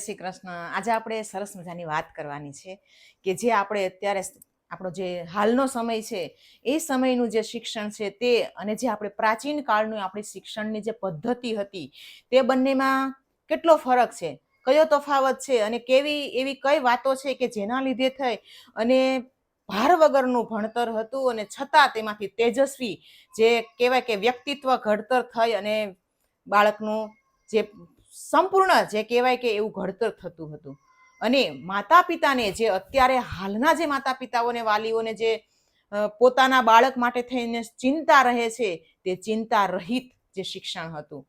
શ્રી કૃષ્ણ. આજે આપણે સરસ મજાની વાત કરવાની છે કે જે આપણે અત્યારે આપણો જે હાલનો સમય છે, એ સમયનું જે શિક્ષણ છે તે અને જે આપણે પ્રાચીન કાળનું આપણી શિક્ષણની જે પદ્ધતિ હતી, તે બંનેમાં કેટલો ફરક છે? કયો તફાવત છે? અને કેવી, એવી કઈ વાતો છે કે જેના લીધે થઈ? અને ભાર વગરનું ભણતર હતું અને છતાં તેમાંથી તેજસ્વી જે કહેવાય કે વ્યક્તિત્વ ઘડતર થઈ અને બાળકનું જે સંપૂર્ણ જે કહેવાય કે એવું ઘડતર થતું હતું. અને માતા પિતાને જે અત્યારે હાલના જે માતા પિતાઓને વાલીઓને જે પોતાના બાળક માટે થઈને ચિંતા રહે છે, તે ચિંતા રહિત જે શિક્ષણ હતું,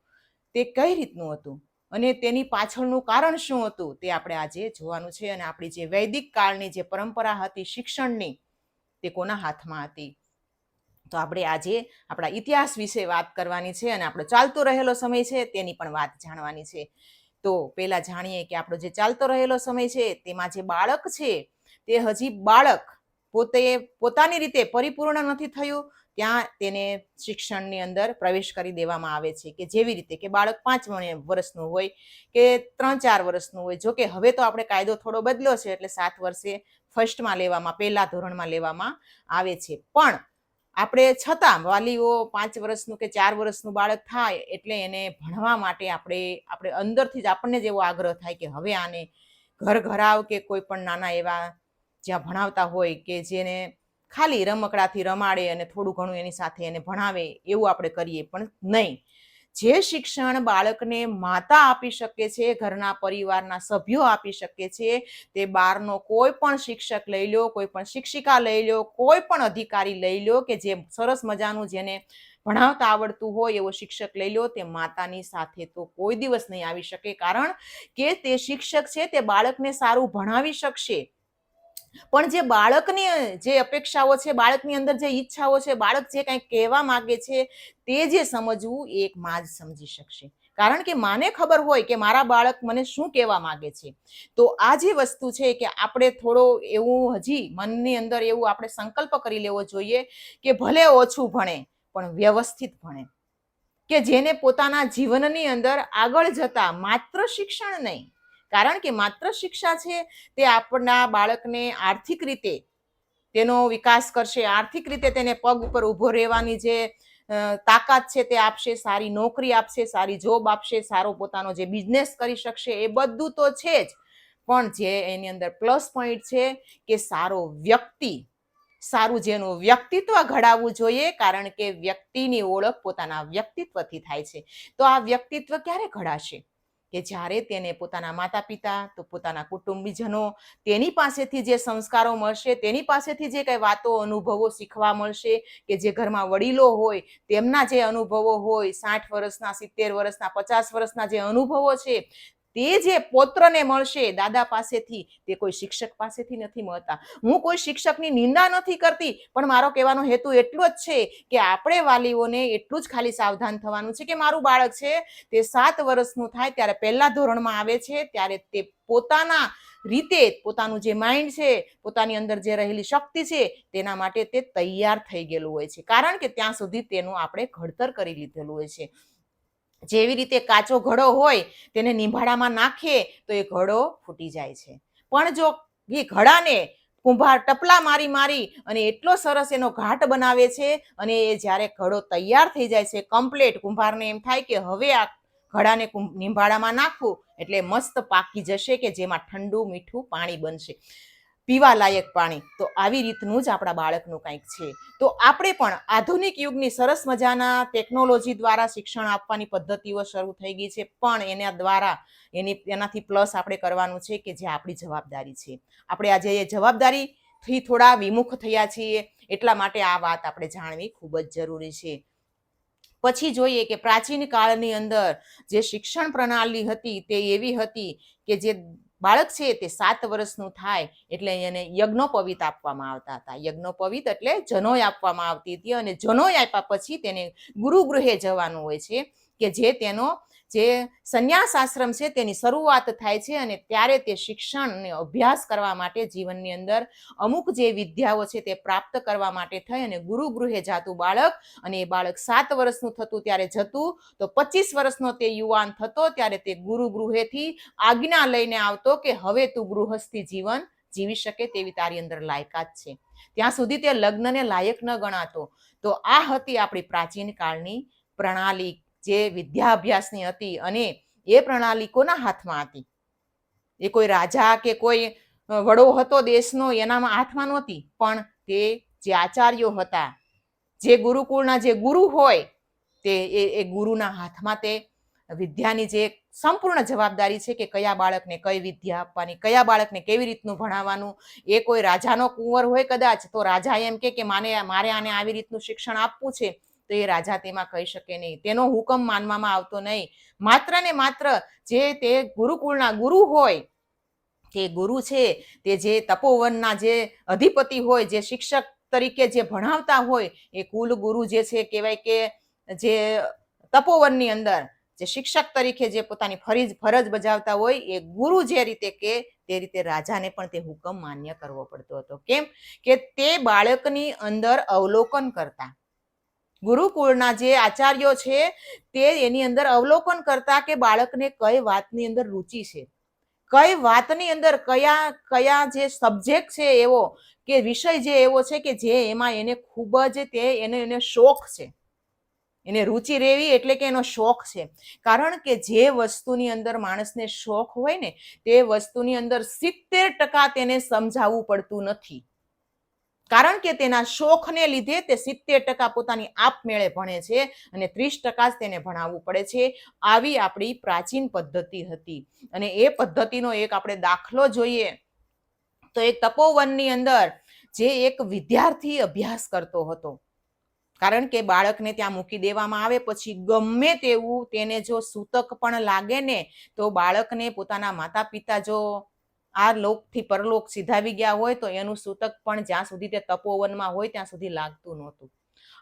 તે કઈ રીતનું હતું? અને તેની પાછળનું કારણ શું હતું? તે આપણે આજે જોવાનું છે અને આપણી જે વૈદિક કાળની જે પરંપરા હતી શિક્ષણની, તે કોના હાથમાં હતી? તો આપણે આજે આપણા ઇતિહાસ વિશે વાત કરવાની છે અને આપણો ચાલતો રહેલો સમય છે તેની પણ વાત જાણવાની છે. તો પહેલાં જાણીએ કે આપણો જે ચાલતો રહેલો સમય છે તેમાં જે બાળક છે તે હજી બાળક પોતે પોતાની રીતે પરિપૂર્ણ નથી થયું. ત્યાં તેને શિક્ષણની અંદર પ્રવેશ કરી દેવામાં આવે છે કે જેવી રીતે કે બાળક પાંચ વર્ષનું હોય કે ત્રણ ચાર વર્ષનું હોય. જો કે હવે તો આપણે કાયદો થોડો બદલ્યો છે એટલે સાત વર્ષે ફર્સ્ટમાં લેવામાં, પહેલા ધોરણમાં લેવામાં આવે છે. પણ આપણે છતાં વાલીઓ પાંચ વર્ષનું કે ચાર વર્ષનું બાળક થાય એટલે એને ભણવા માટે આપણે આપણે અંદરથી જ આપણને જ એવો આગ્રહ થાય કે હવે આને ઘર ઘરાવ કે કોઈ પણ નાના એવા જ્યાં ભણાવતા હોય કે જેને ખાલી રમકડાથી રમાડે અને થોડું ઘણું એની સાથે એને ભણાવે એવું આપણે કરીએ પણ નહીં. જે શિક્ષણ બાળકને માતા આપી શકે છે, ઘરના પરિવારના સભ્યો આપી શકે છે, તે બહારનો કોઈ પણ શિક્ષક લઈ લો, કોઈ પણ શિક્ષિકા લઈ લો, કોઈ પણ અધિકારી લઈ લો કે જે સરસ મજાનું જેને ભણાવતા આવડતું હોય એવો શિક્ષક લઈ લો, તે માતાની સાથે તો કોઈ દિવસ નહીં આવી શકે. કારણ કે તે શિક્ષક છે, તે બાળકને સારું ભણાવી શકશે. પણ જે બાળકની, જે અપેક્ષાઓ છે, બાળકની અંદર જે ઈચ્છાઓ છે, બાળક જે કંઈક કહેવા માગે છે, તે જે સમજવું એ એક માં જ સમજી શકશે. કારણ કે માને ખબર હોય કે મારા બાળક મને શું કહેવા માગે છે. તો આ જે વસ્તુ છે કે આપણે થોડો એવું હજી મનની અંદર એવું આપણે સંકલ્પ કરી લેવો જોઈએ કે ભલે ઓછું ભણે, પણ વ્યવસ્થિત ભણે. કે જેને પોતાના જીવનની અંદર આગળ જતા માત્ર શિક્ષણ નહીં કારણ કે માત્ર શિક્ષા છે, તે આપણા બાળકને આર્થિક રીતે તેનો વિકાસ કરશે. આર્થિક રીતે તેને પગ ઉપર ઊભો રહેવાની જે તાકાત છે તે આપશે, સારી નોકરી આપશે, સારી જોબ આપશે, સારો પોતાનો જે બિઝનેસ કરી શકશે, એ બધું તો છે જ. પણ જે એની અંદર પ્લસ પોઈન્ટ છે કે સારો વ્યક્તિ, સારું જેનું વ્યક્તિત્વ ઘડાવવું જોઈએ, કારણ કે વ્યક્તિની ઓળખ પોતાના વ્યક્તિત્વથી થાય છે. તો આ વ્યક્તિત્વ ક્યારે ઘડાશે? કે જ્યારે તેને પોતાના માતા પિતા તો પોતાના કુટુંબીજનો, તેની પાસેથી જે સંસ્કારો મળશે, તેની પાસેથી જે કંઈ વાતો, અનુભવો શીખવા મળશે કે જે ઘરમાં વડીલો હોય, તેમના જે અનુભવો હોય, સાઠ વર્ષના, સિત્તેર વર્ષના, પચાસ વર્ષના જે અનુભવો છે તે જે પોત્રને મળશે દાદા પાસેથી, તે કોઈ શિક્ષક પાસેથી નથી મળતા. હું કોઈ શિક્ષકની નિંદા નથી કરતી, પણ મારો કહેવાનો હેતુ એટલો જ છે કે આપણે વાલીઓને એટલું જ ખાલી સાવધાન થવાનું છે કે મારું બાળક છે તે સાત વર્ષનું થાય ત્યારે પહેલા ધોરણમાં આવે છે, ત્યારે તે પોતાના રીતે, પોતાનું જે માઇન્ડ છે, પોતાની અંદર જે રહેલી શક્તિ છે તેના માટે તે તૈયાર થઈ ગયેલું હોય છે. કારણ કે ત્યાં સુધી તેનું આપણે ઘડતર કરી લીધેલું હોય છે. જેવી રીતે કાચો ઘડો હોય તેને નિંભાડામાં નાખીએ તો એ ઘડો ફૂટી જાય છે. પણ જો એ ઘડાને કુંભાર ટપલા મારી મારી અને એટલો સરસ એનો ઘાટ બનાવે છે અને એ જ્યારે ઘડો તૈયાર થઈ જાય છે કમ્પ્લેટ કુંભારને એમ થાય કે હવે આ ઘડાને નિંભાડામાં નાખવું એટલે મસ્ત પાકી જશે કે જેમાં ઠંડુ મીઠું પાણી બનશે. પીવા લાયક પાણી. તો આવી રીતનું જ આપણા બાળકનું કંઈક છે. તો આપણે પણ આધુનિક યુગની સરસ મજાના ટેકનોલોજી દ્વારા શિક્ષણ આપવાની પદ્ધતિઓ શરૂ થઈ ગઈ છે. પણ એના દ્વારા એની, એનાથી પ્લસ આપણે કરવાનું છે કે જે આપણી જવાબદારી છે. આપણે આજે એ જવાબદારીથી થોડા વિમુખ થયા છીએ. એટલા માટે આ વાત આપણે જાણવી ખૂબ જ જરૂરી છે. પછી જોઈએ કે પ્રાચીન કાળની અંદર જે શિક્ષણ પ્રણાલી હતી તે એવી હતી કે જે બાળક છે તે સાત વર્ષનું થાય એટલે એને યજ્ઞોપવિત આપવામાં આવતા હતા. યજ્ઞોપવિત એટલે જનોય આપવામાં આવતી હતી અને જનોય આપ્યા પછી તેને ગુરુગૃહે જવાનું હોય છે કે જે તેનો જે સંન્યાસ આશ્રમ છે તેની શરૂઆત થાય છે અને ત્યારે તે શિક્ષણને અભ્યાસ કરવા માટે જીવનની અંદર અમુક જે વિદ્યાઓ છે તે પ્રાપ્ત કરવા માટે થઈ અને ગુરુ ગૃહે જાતું બાળક અને એ બાળક સાત વર્ષનું થતું ત્યારે જતું, તો પચીસ વર્ષનો તે યુવાન થતો ત્યારે તે ગુરુ ગૃહેથી આજ્ઞા લઈને આવતો કે હવે તું ગૃહસ્થી જીવન જીવી શકે તેવી તારી અંદર લાયકાત છે. ત્યાં સુધી તે લગ્નને લાયક ન ગણાતો. તો આ હતી આપણી પ્રાચીન કાળની પ્રણાલી જે વિદ્યાભ્યાસની હતી અને એ પ્રણાલી કોના હાથમાં હતી. એ કોઈ રાજા કે કોઈ વડો હતો દેશનો એનામાં હાથમાં નહોતી, પણ તે જે આચાર્યો હતા, જે ગુરુકુળના જે ગુરુ હોય, તે એ એ ગુરુના હાથમાં તે વિદ્યાની જે સંપૂર્ણ જવાબદારી છે કે કયા બાળકને કઈ વિદ્યા આપવાની, કયા બાળકને કેવી રીતનું ભણાવવાનું, એ કોઈ રાજાનો કુંવર હોય કદાચ, તો રાજા એમ કે માને, મારે આને આવી રીતનું શિક્ષણ આપવું છે. તો એ રાજા તેમાં કહી શકે નહીં. તેનો હુકમ માનવામાં આવતો નહીં. માત્ર ને માત્ર જે તે ગુરુકુળના ગુરુ હોય તે ગુરુ છે, તે જે તપોવનના જે અધિપતિ હોય, જે શિક્ષક તરીકે જે ભણાવતા હોય, એ કુલ ગુરુ જે છે, કહેવાય કે જે તપોવનની અંદર જે શિક્ષક તરીકે જે પોતાની ફરજ ફરજ બજાવતા હોય, એ ગુરુ જે રીતે કે તે રીતે રાજાને પણ તે હુકમ માન્ય કરવો પડતો હતો. કેમ? કે તે બાળકની અંદર અવલોકન કરતા. ગુરુકુળના જે આચાર્યો છે, તે એની અંદર અવલોકન કરતા કે બાળકને કઈ વાતની અંદર રુચિ છે? કઈ વાતની અંદર કયા કયા જે સબ્જેક્ટ છે એવો કે વિષય જે એવો છે કે જે એમાં એને ખૂબ જ તે એને એને શોખ છે? એને રુચિ રહેવી એટલે કે એનો શોખ છે. કારણ કે જે વસ્તુની અંદર માણસને શોખ હોય ને, તે વસ્તુની અંદર સિત્તેર ટકા તેને સમજાવવું પડતું નથી. કારણ કે તેના શોખને લીધે તે સિત્તેર ટકા પોતાની આપમેળે ભણે છે અને ત્રીસ ટકા જ તેને ભણાવવું પડે છે. આવી આપણી પ્રાચીન પદ્ધતિ હતી. અને એ પદ્ધતિનો એક આપણે દાખલો જોઈએ તો એક તપોવનની અંદર જે એક વિદ્યાર્થી અભ્યાસ કરતો હતો. કારણ કે બાળકને ત્યાં મૂકી દેવામાં આવે પછી ગમે તેવું તેને જો સૂતક પણ લાગે ને તો બાળકને પોતાના માતા પિતા જો આ લોકથી પરલોક સીધાવી ગયા હોય તો એનું સૂતક પણ જ્યાં સુધી તે તપોવનમાં હોય ત્યાં સુધી લાગતું નહોતું.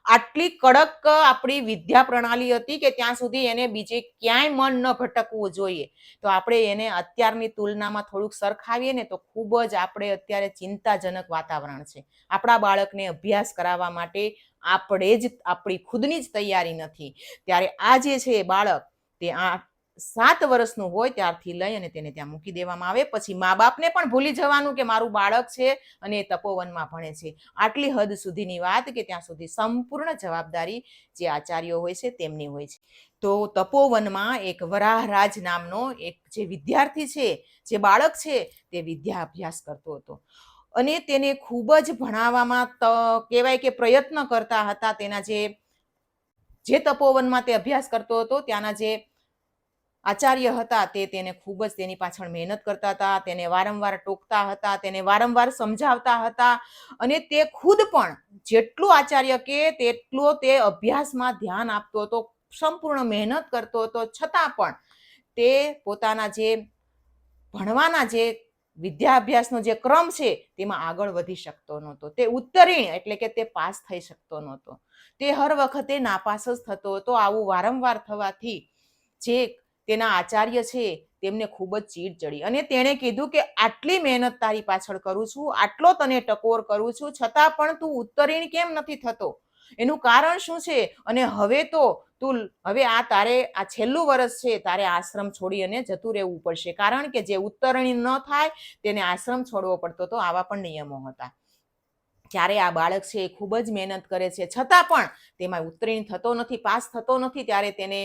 આટલી કડક આપણી વિદ્યા પ્રણાલી હતી કે ત્યાં સુધી એને બીજે ક્યાંય મન ન ભટકવું જોઈએ. તો આપણે એને અત્યારની તુલનામાં થોડુંક સરખાવીએ ને તો ખૂબ જ આપણે અત્યારે ચિંતાજનક વાતાવરણ છે. આપણા બાળકને અભ્યાસ કરાવવા માટે આપણે જ આપણી ખુદની જ તૈયારી નથી. ત્યારે આ જે છે બાળક તે આ સાત વર્ષનું હોય ત્યારથી લઈ અને તેને ત્યાં મૂકી દેવામાં આવે. પછી મા બાપને પણ ભૂલી જવાનું કે મારું બાળક છે અને એ તપોવનમાં ભણે છે. આટલી હદ સુધીની વાત કે ત્યાં સુધી સંપૂર્ણ જવાબદારી જે આચાર્યો હોય છે તેમની હોય છે. તો તપોવનમાં એક વરાહરાજ નામનો એક જે વિદ્યાર્થી છે, જે બાળક છે, તે વિદ્યા અભ્યાસ કરતો હતો. અને તેને ખૂબ જ ભણાવવામાં ત, કહેવાય કે પ્રયત્ન કરતા હતા. તેના જે જે તપોવનમાં તે અભ્યાસ કરતો હતો, ત્યાંના જે આચાર્ય હતા તે તેને ખૂબ જ તેની પાછળ મહેનત કરતા હતા, તેને વારંવાર ટોકતા હતા, તેને વારંવાર સમજાવતા હતા અને તે ખુદ પણ જેટલું આચાર્ય કે તેટલો તે અભ્યાસમાં ધ્યાન આપતો હતો, સંપૂર્ણ મહેનત કરતો હતો, છતાં પણ તે પોતાના જે ભણવાના જે વિદ્યાભ્યાસનો જે ક્રમ છે તેમાં આગળ વધી શકતો નહોતો. તે ઉત્તરીણ એટલે કે તે પાસ થઈ શકતો નહોતો. તે હર વખતે નાપાસ જ થતો હતો. આવું વારંવાર થવાથી જે તેના આચાર્ય છે, તેમને ખૂબ જ ચીડ ચડી. અને તેણે કીધું કે, આટલી મહેનત તારી પાછળ કરું છું, આટલો તને ટકોર કરું છું, છતાં પણ તું ઉત્તરીણ કેમ નથી થતો? એનું કારણ શું છે? અને હવે તો તું હવે આ તારે, આ છેલ્લું વર્ષ છે, તારે આશ્રમ છોડી અને જતું રહેવું પડશે. કારણ કે જે ઉત્તરણી ન થાય, તેને આશ્રમ છોડવો પડતો તો આવા પણ નિયમો હતા. ત્યારે આ બાળક છે એ ખૂબ જ મહેનત કરે છે. છતાં પણ તેમાં ઉત્તીર્ણ થતો નથી, પાસ થતો નથી, ત્યારે તેને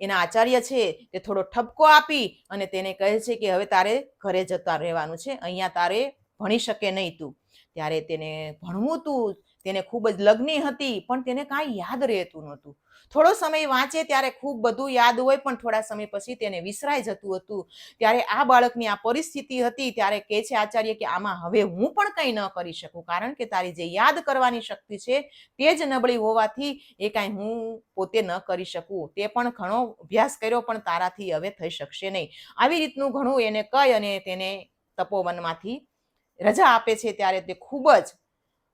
એના આચાર્ય છે તે થોડો ઠપકો આપી અને તેને કહે છે કે હવે તારે ઘરે જતા રહેવાનું છે, અહીંયા તારે ભણી શકે નહીં તું. ત્યારે તેને ભણવું તું તેને ખૂબ જ લગ્ની હતી, પણ તેને કાંઈ યાદ રહેતું નહોતું. થોડો સમય વાંચે ત્યારે ખૂબ બધું યાદ હોય, પણ થોડા સમય પછી તેને વિસરાઈ જતું હતું. ત્યારે આ બાળકની આ પરિસ્થિતિ હતી, ત્યારે કહે છે આચાર્ય કે આમાં હવે હું પણ કંઈ ન કરી શકું, કારણ કે તારી જે યાદ કરવાની શક્તિ છે, તે જ નબળી હોવાથી એ કાંઈ હું પોતે ન કરી શકું. તે પણ ઘણો અભ્યાસ કર્યો, પણ તારાથી હવે થઈ શકશે નહીં. આવી રીતનું ઘણું એને કહી અને તેને તપોવનમાંથી રજા આપે છે, ત્યારે તે ખૂબ જ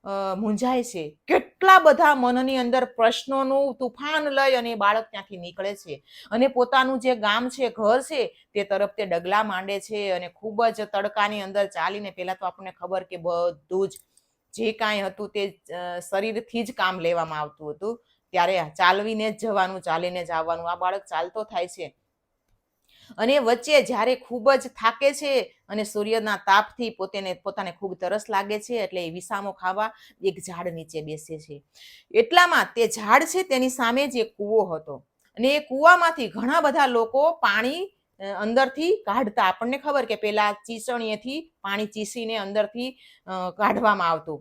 મૂંઝાય છે. કેટલા બધા મનની અંદર પ્રશ્નોનું તુફાન લઈ અને બાળક ત્યાંથી નીકળે છે. અને પોતાનું જે ગામ છે, ઘર છે, તે તરફ તે ડગલા માંડે છે અને ખૂબ જ તડકાની અંદર ચાલીને પહેલા તો આપણને ખબર કે બધું જ જે કાંઈ હતું તે શરીરથી જ કામ લેવામાં આવતું હતું. ત્યારે ચાલવીને જ જવાનું, ચાલીને જ આવવાનું. આ બાળક ચાલતો થાય છે. અને વચ્ચે જ્યારે ખૂબ જ થાકે છે અને સૂર્યના તાપથી પોતેને, પોતાને ખૂબ તરસ લાગે છે એટલે એ વિસામો ખાવા એક ઝાડ નીચે બેસે છે. એટલામાં તે ઝાડ છે તેની સામે જ કૂવો હતો અને એ કૂવામાંથી ઘણા બધા લોકો પાણી અંદરથી કાઢતા. આપણને ખબર કે પેલા ચીસણીએથી પાણી ચીસીને અંદરથી કાઢવામાં આવતું.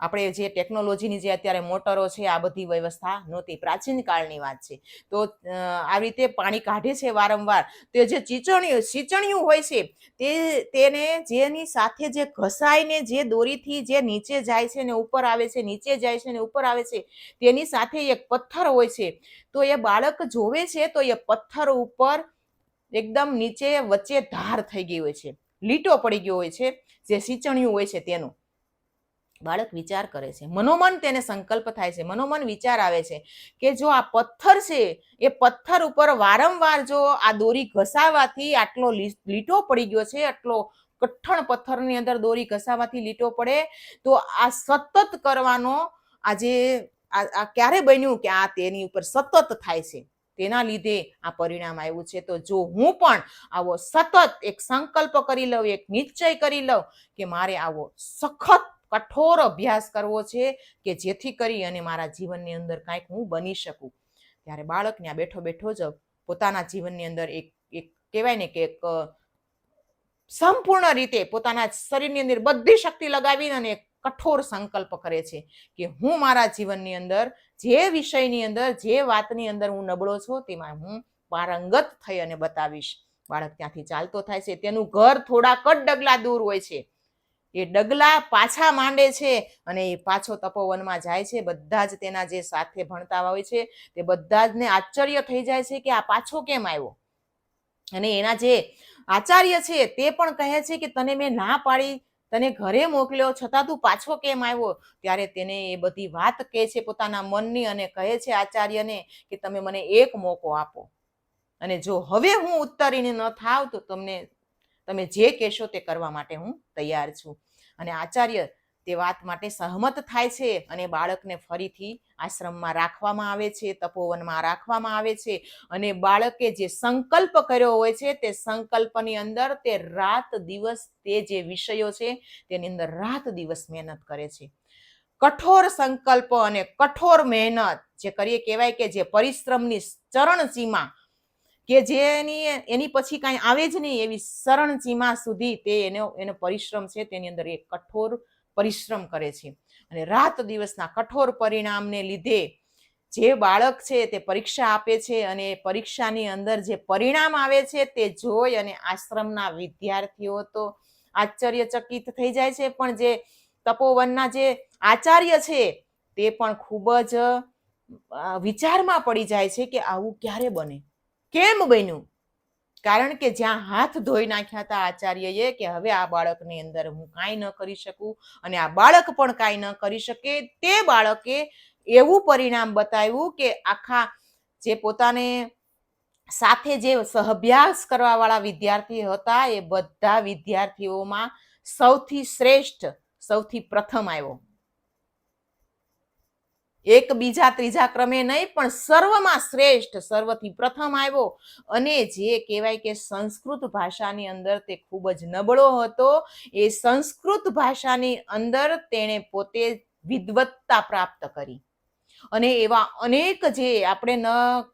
આપણે જે ટેકનોલોજીની જે અત્યારે મોટરો છે, આ બધી વ્યવસ્થા નહોતી. પ્રાચીન કાળની વાત છે. તો આવી રીતે પાણી કાઢે છે વારંવાર. તે જે ચીચણીઓ ચીચણીયું હોય છે, તે, તેને જેની સાથે જે ઘસાઈને જે દોરીથી જે નીચે જાય છે ને ઉપર આવે છે, નીચે જાય છે ને ઉપર આવે છે, તેની સાથે એક પથ્થર હોય છે. તો એ બાળક જોવે છે, તો એ પથ્થર ઉપર એકદમ નીચે વચ્ચે ધાર થઈ ગઈ હોય છે. લીટો પડી ગયો હોય છે, જે સિંચણિયું હોય છે તેનું. બાળક વિચાર કરે છે. મનોમન તેને સંકલ્પ થાય છે. મનોમન વિચાર આવે છે કે જો આ પથ્થર છે, એ પથ્થર ઉપર વારંવાર જો આ દોરી ઘસાવાથી આટલો લીટો પડી ગયો છે, આટલો કઠણ પથ્થરની અંદર દોરી ઘસાવાથી લીટો પડે, તો આ સતત કરવાનો આજે આ ક્યારે બન્યું કે આ તેની ઉપર સતત થાય છે. તેના લીધે આ પરિણામ આવ્યું છે. તો જો હું પણ આવો સતત એક સંકલ્પ કરી લઉં, એક નિશ્ચય કરી લઉં કે મારે આવો સખત કઠોર અભ્યાસ કરવો છે કે જેથી કરી અને મારા જીવનની અંદર કાંઈક હું બની શકું. ત્યારે બાળક ત્યાં બેઠો બેઠો જ પોતાના જીવનની અંદર એક એક કહેવાય ને કે એક સંપૂર્ણ રીતે પોતાના શરીરની અંદર બધી શક્તિ લગાવીને અને કઠોર સંકલ્પ કરે છે કે હું મારા જીવનની અંદર જે વિષયની અંદર, જે વાતની અંદર હું નબળો છું તેમાં હું પારંગત થઈ અને બતાવીશ. બાળક ત્યાંથી ચાલતો થાય છે. તેનું ઘર થોડાક જ ડગલા દૂર હોય છે. એ ડગલા પાછા માંડે છે અને એ પાછો તપોવનમાં જાય છે. બધા જ તેના જે સાથે ભણતા હોય છે તે બધા જ ને આશ્ચર્ય થઈ જાય છે કે આ પાછો કેમ આવ્યો? અને એના જે આચાર્ય છે તે પણ કહે છે કે તને મેં ના પાડી, તને ઘરે મોકલ્યો, છતાં તું પાછો કેમ આવ્યો? ત્યારે તેને એ બધી વાત કહે છે પોતાના મનની અને કહે છે આચાર્યને કે તમે મને એક મોકો આપો. અને જો હવે હું ઉત્તરીને ન થાવ તો તમને, તમે જે કહેશો તે કરવા માટે હું તૈયાર છું. અને આચાર્ય તે વાત માટે સહમત થાય છે અને બાળકને ફરીથી આશ્રમમાં રાખવામાં આવે છે, તપોવનમાં રાખવામાં આવે છે અને બાળકે જે સંકલ્પ કર્યો હોય છે તે સંકલ્પની અંદર તે રાત દિવસ તે જે વિષયો છે તેની અંદર રાત દિવસ મહેનત કરે છે. કઠોર સંકલ્પ અને કઠોર મહેનત જે કરીએ કહેવાય કે જે પરિશ્રમની ચરણ સીમા કે જેની એની પછી કાંઈ આવે જ નહીં એવી શરણ સીમા સુધી તે એનો એનો પરિશ્રમ છે, તેની અંદર એ કઠોર પરિશ્રમ કરે છે. અને રાત દિવસના કઠોર પરિણામને લીધે જે બાળક છે તે પરીક્ષા આપે છે અને પરીક્ષાની અંદર જે પરિણામ આવે છે તે જોઈ અને આશ્રમના વિદ્યાર્થીઓ તો આશ્ચર્યચકિત થઈ જાય છે. પણ જે તપોવનના જે આચાર્ય છે તે પણ ખૂબ જ વિચારમાં પડી જાય છે કે આવું ક્યારે બને? કેમ બન્યું? કારણ કે જ્યાં હાથ ધોઈ નાખ્યા હતા આચાર્યએ કે હવે આ બાળકની અંદર હું કાંઈ ન કરી શકું અને આ બાળક પણ કાંઈ ન કરી શકે, તે બાળકે એવું પરિણામ બતાવ્યું કે આખા જે પોતાને સાથે જે સહભ્યાસ કરવાવાળા વિદ્યાર્થી હતા, એ બધા વિદ્યાર્થીઓમાં સૌથી શ્રેષ્ઠ, સૌથી પ્રથમ આવ્યો. એક બીજા ત્રીજા ક્રમે નહીં, પણ સર્વમાં શ્રેષ્ઠ, સર્વથી પ્રથમ આવ્યો. અને જે કહેવાય કે સંસ્કૃત ભાષાની અંદર તે ખૂબ જ નબળો હતો. એ સંસ્કૃત ભાષાની અંદર તેણે પોતે વિદવત્તા પ્રાપ્ત કરી. અને એવા અનેક જે આપણે ન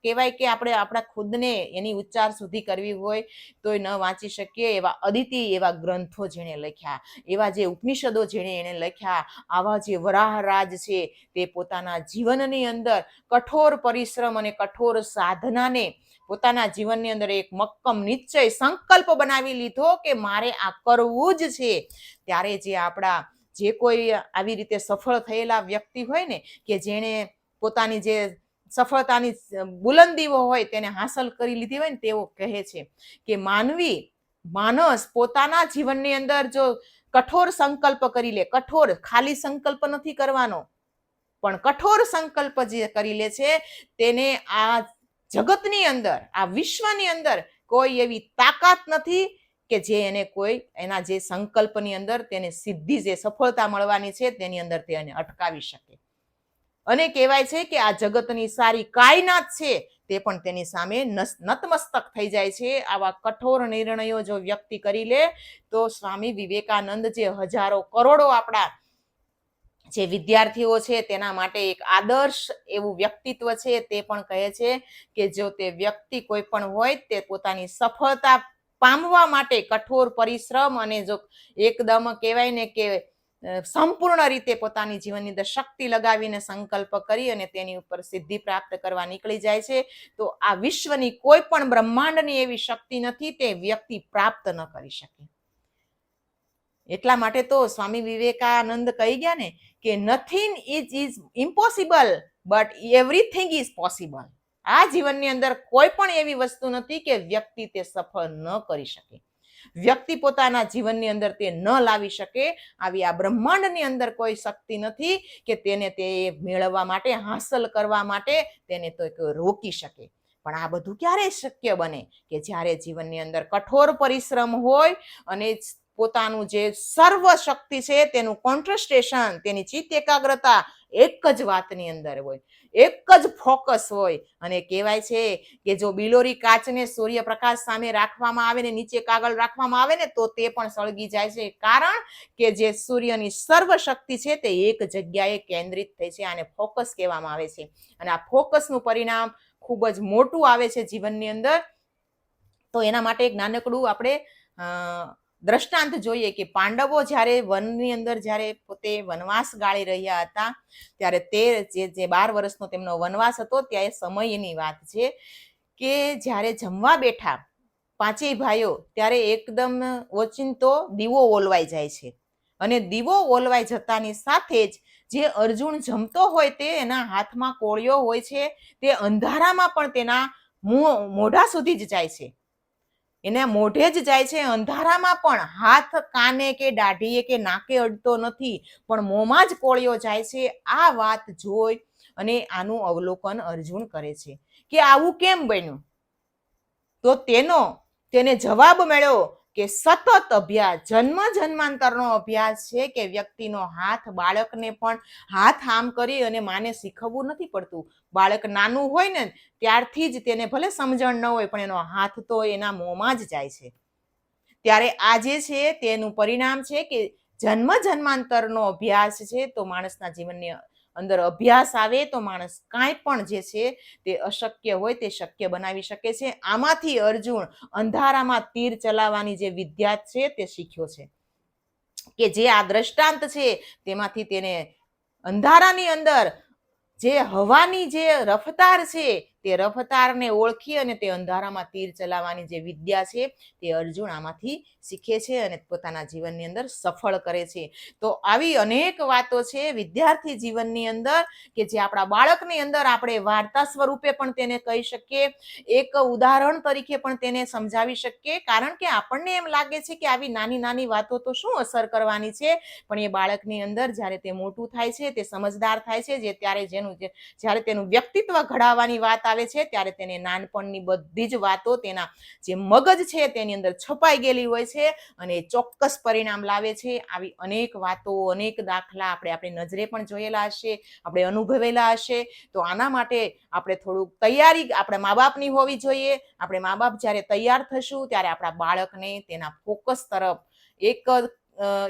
કહેવાય કે આપણે આપણા ખુદને એની ઉચ્ચાર સુધી કરવી હોય તો ન વાંચી શકીએ, એવા અદિતિ એવા ગ્રંથો જેણે લખ્યા, એવા જે ઉપનિષદો જેણે એણે લખ્યા, આવા જે વરાહરાજ છે તે પોતાના જીવનની અંદર કઠોર પરિશ્રમ અને કઠોર સાધનાને પોતાના જીવનની અંદર એક મક્કમ નિશ્ચય સંકલ્પ બનાવી લીધો કે મારે આ કરવું જ છે. ત્યારે જે આપણા જે કોઈ આવી રીતે સફળ થયેલા વ્યક્તિ હોય ને કે જેણે પોતાની જે સફળતાની બુલંદીઓ હોય તેને હાંસલ કરી લીધી હોય ને તેઓ કહે છે કે માનવી માનસ પોતાના જીવનની અંદર જો કઠોર સંકલ્પ કરી લે, કઠોર ખાલી સંકલ્પ નથી કરવાનો, પણ કઠોર સંકલ્પ જે કરી લે છે તેને આ જગતની અંદર, આ વિશ્વની અંદર કોઈ એવી તાકાત નથી કે જે એને કોઈ એના જે સંકલ્પની અંદર તેને સિદ્ધિ, જે સફળતા મળવાની છે તેની અંદર તે એને અટકાવી શકે. અને કહેવાય છે કે આ જગતની સારી કાયનાત છે તે પણ તેની સામે નતમસ્તક થઈ જાય છે. આવા કઠોર નિર્ણયો જો વ્યક્તિ કરી લે, તો સ્વામી વિવેકાનંદ જે હજારો કરોડો આપણા જે વિદ્યાર્થીઓ છે તેના માટે એક આદર્શ એવું વ્યક્તિત્વ છે તે પણ કહે છે કે જો તે વ્યક્તિ કોઈ પણ હોય તે પોતાની સફળતા પામવા માટે કઠોર પરિશ્રમ અને જો એકદમ કહેવાય ને કે સંપૂર્ણ રીતે પોતાની જીવનની અંદર શક્તિ લગાવીને સંકલ્પ કરી અને તેની ઉપર સિદ્ધિ પ્રાપ્ત કરવા નીકળી જાય છે. તો આ વિશ્વની કોઈ પણ બ્રહ્માંડની એવી શક્તિ નથી તે વ્યક્તિ પ્રાપ્ત ન કરી શકે. એટલા માટે તો સ્વામી વિવેકાનંદ કહી ગયા ને કે nothing is is impossible but everything is possible આ જીવનની અંદર કોઈ પણ એવી વસ્તુ નથી કે વ્યક્તિ તે સફળ ન કરી શકે. વ્યક્તિ પોતાના જીવનની અંદર તે ન લાવી શકે આવી આ બ્રહ્માંડની અંદર કોઈ શક્તિ નથી કે તેને તે મેળવવા માટે, હાંસલ કરવા માટે તેને તો રોકી શકે. પણ આ બધું ક્યારે શક્ય બને? કે જ્યારે જીવનની અંદર કઠોર પરિશ્રમ હોય અને પોતાનું જે સર્વ શક્તિ છે તેનું કોન્ટ્રસ્ટેશન, તેની ચિત્ત એકાગ્રતા એક જ વાતની અંદર હોય, એક જ ફોકસ હોય. અને કહેવાય છે કે જો બિલોરી કાચને સૂર્યપ્રકાશ સામે રાખવામાં આવે ને નીચે કાગળ રાખવામાં આવે ને તો તે પણ સળગી જાય છે. કારણ કે જે સૂર્યની સર્વ શક્તિ છે તે એક જગ્યાએ કેન્દ્રિત થઈ છે, આને ફોકસ કહેવામાં આવે છે. અને આ ફોકસનું પરિણામ ખૂબ જ મોટું આવે છે જીવનની અંદર. તો એના માટે એક નાનકડું આપણે દ્રષ્ટાંત જોઈએ કે પાંડવો જ્યારે વનની અંદર જ્યારે પોતે વનવાસ ગાળી રહ્યા હતા, ત્યારે તે જે જે બાર વર્ષનો તેમનો વનવાસ હતો ત્યારે સમયની વાત છે કે જ્યારે જમવા બેઠા પાંચેય ભાઈઓ, ત્યારે એકદમ ઓચિંતો દીવો ઓલવાઈ જાય છે. અને દીવો ઓલવાઈ જતાની સાથે જ જે અર્જુન જમતો હોય તે એના હાથમાં કોળિયો હોય છે, તે અંધારામાં પણ તેના મોઢા સુધી જ જાય છે. એના મોઢે જ જાય છે, અંધારામાં પણ હાથ કાને કે દાઢીએ કે નાકે અડતો નથી, પણ મોંમાં જ કોળિયો જાય છે, આ વાત જોઈ અને આનું અવલોકન અર્જુન કરે છે કે આવું કેમ બન્યું? તો તેનો, તેને જવાબ મળ્યો કે સતત અભ્યાસ, જન્મ જન્માંતરનો અભ્યાસ છે કે વ્યક્તિનો હાથ બાળકને પણ હાથ આમ કરી અને માને શીખવવું નથી પડતું. બાળક નાનું હોય ને, ત્યારથી જ તેને ભલે સમજણ ન હોય, પણ એનો હાથ તો એના મોંમાં જ જાય છે. ત્યારે આ જે છે, તેનું પરિણામ છે કે જન્મ જન્માંતરનો અભ્યાસ છે, તો માણસના જીવનની અંદર અભ્યાસ આવે, તો માણસ કાંઈ પણ જે છે, તે અશક્ય હોય, તે શક્ય બનાવી શકે છે. આમાંથી અર્જુન અંધારામાં તીર ચલાવવાની જે વિદ્યા છે, તે શીખ્યો છે. કે જે આ દ્રષ્ટાંત છે, તેમાંથી તેને અંધારાની અંદર જે હવાની જે રફતાર છે તે રફતારને ઓળખી અને તે અંધારામાં તીર ચલાવવાની જે વિદ્યા છે, તે અર્જુન આમાંથી શીખે છે અને પોતાના જીવનની અંદર સફળ કરે છે. તો આવી અનેક વાતો છે વિદ્યાર્થી જીવનની અંદર કે જે આપણા બાળકની અંદર આપણે વાર્તા સ્વરૂપે પણ તેને કહી શકીએ, એક ઉદાહરણ તરીકે પણ તેને સમજાવી શકીએ. કારણ કે આપણને એમ લાગે છે કે આવી નાની નાની વાતો તો શું અસર કરવાની છે? પણ એ બાળકની અંદર જ્યારે તે મોટું થાય છે, તે સમજદાર થાય છે, જે ત્યારે જેનું જ્યારે તેનું વ્યક્તિત્વ ઘડાવવાની વાત આવે છે, ત્યારે તેને નાનપણની બધી જ વાતો તેના જે મગજ છે તેની અંદર છપાઈ ગયેલી હોય છે અને ચોક્કસ પરિણામ લાવે છે. આવી અનેક વાતો, અનેક દાખલા આપણે આપણી નજરે પણ જોયેલા હશે, આપણે અનુભવેલા હશે. તો આના માટે આપણે થોડુંક તૈયારી આપણે મા બાપની હોવી જોઈએ. આપણે મા બાપ જ્યારે તૈયાર થશું ત્યારે આપણા બાળકને તેના ફોકસ તરફ એક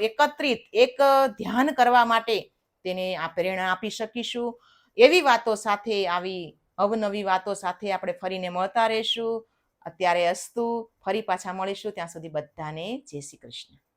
એકત્રિત, એક ધ્યાન કરવા માટે તેને આ પ્રેરણા આપી શકીશું. એવી વાતો સાથે આવી અવનવી વાતો સાથે આપણે ફરીને મળતા રહીશું. અત્યારે અસ્તુ, ફરી પાછા મળીશું. ત્યાં સુધી બધાને જય શ્રી કૃષ્ણ.